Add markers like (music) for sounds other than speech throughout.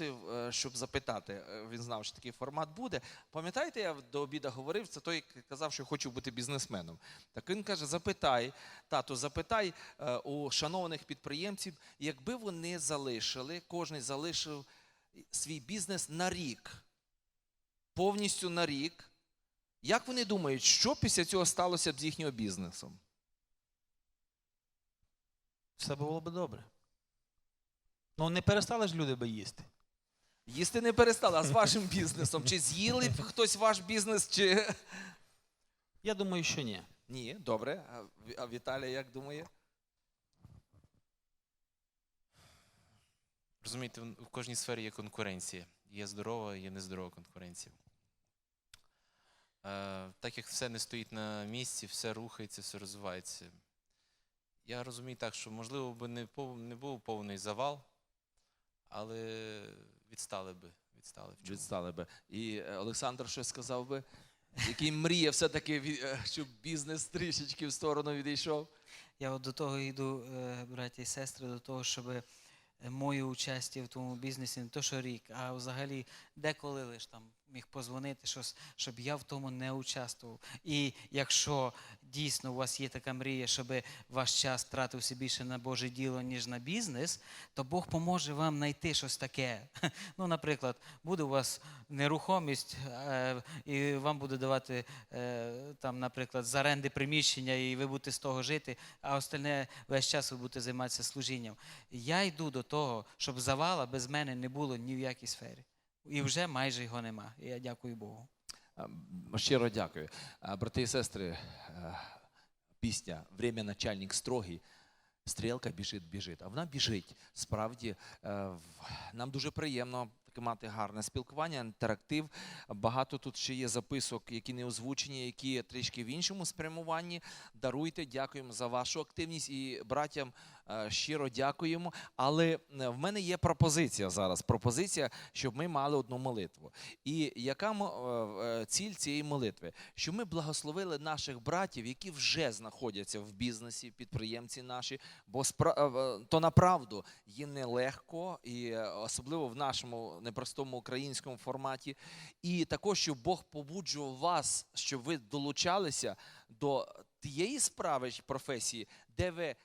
Е, щоб запитати, е, він знав, що такий формат буде. Пам'ятаєте, я до обіда говорив, це той казав, що хочу бути бізнесменом. Так він каже: запитай, тату, запитай е, у шанованих підприємців, якби вони залишили, кожен залишив свій бізнес на рік, повністю на рік. Як вони думають, що після цього сталося б з їхнього бізнесом? Все було б добре. Ну, не перестали ж люди би їсти. Їсти не перестали, а з вашим бізнесом? Чи з'їли б хтось ваш бізнес, чи. Я думаю, що ні. Ні, добре. А Ві- А Віталій як думає? Розумієте, в в кожній сфері є конкуренція. Є здорова, є нездорова конкуренція. Е, так як все не стоїть на місці, все рухається, все розвивається. Я розумію так, що можливо би не, пов- не був повний завал, але відстали би. Відстали в. Відстали би. І е, Олександр щось сказав би, який мріє все-таки, ві- е, щоб бізнес трішечки в сторону відійшов. Я от до того йду, е, браті і сестри, до того, щоб моє участь в тому бізнесі не то, що рік, а взагалі деколи лиш там міг позвонити, щоб я в тому не участвував. І якщо дійсно у вас є така мрія, щоб ваш час тратився більше на Боже діло, ніж на бізнес, то Бог поможе вам знайти щось таке. (laughs) Ну, наприклад, буде у вас нерухомість, е, і вам буде давати е, там, наприклад, з оренди приміщення, і ви будете з того жити, а остальне весь час ви будете займатися служінням. Я йду до того, щоб завала без мене не було ні в якій сфері. І вже майже його нема. Я дякую Богу. Щиро дякую. Брати і сестри, е, пісня Время начальник строгий. Стрілка біжить, біжить. А вона біжить. Справді, е, нам дуже приємно мати гарне спілкування, інтерактив. Багато тут ще є записок, які не озвучені, які трішки в іншому спрямуванні. Даруйте, дякуємо за вашу активність і братям е, щиро дякуємо. Але е, в мене є пропозиція зараз. Пропозиція, щоб ми мали одну молитву. І яка е, ціль цієї молитви? Щоб ми благословили наших братів, які вже знаходяться в бізнесі, підприємці наші, бо то направду є нелегко, і особливо в нашому непростому українському форматі. І також, щоб Бог побуджував вас, щоб ви долучалися до тієї справи професії, де ви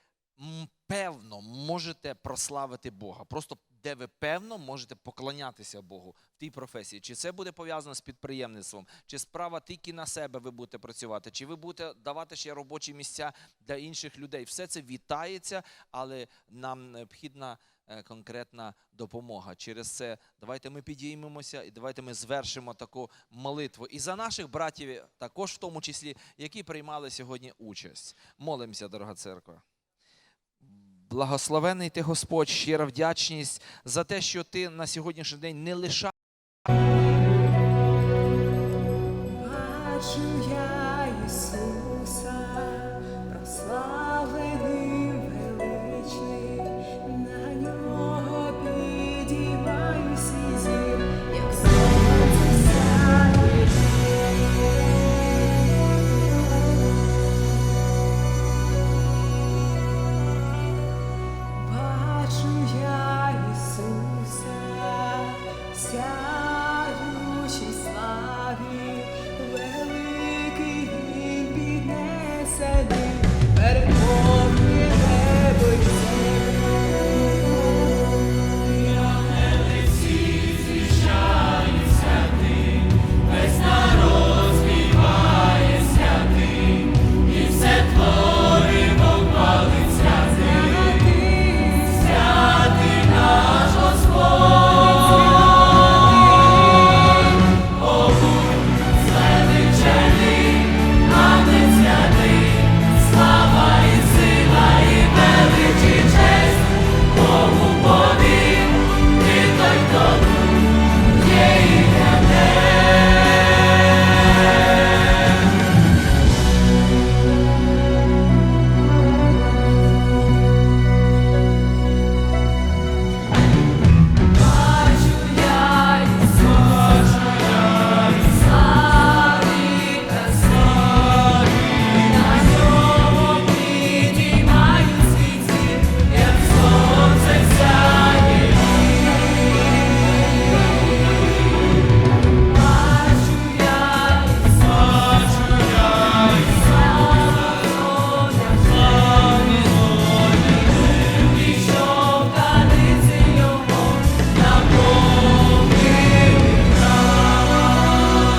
певно можете прославити Бога. Просто де ви певно можете поклонятися Богу в тій професії. Чи це буде пов'язано з підприємництвом, чи справа тільки на себе ви будете працювати, чи ви будете давати ще робочі місця для інших людей. Все це вітається, але нам необхідна е, конкретна допомога. Через це давайте ми підіймемося і давайте ми звершимо таку молитву. І за наших братів, також в тому числі, які приймали сьогодні участь. Молимося, дорога церква. Благословений ти Господь, щира вдячність за те, що ти на сьогоднішній день не лишаєш. Бачу я Ісуса,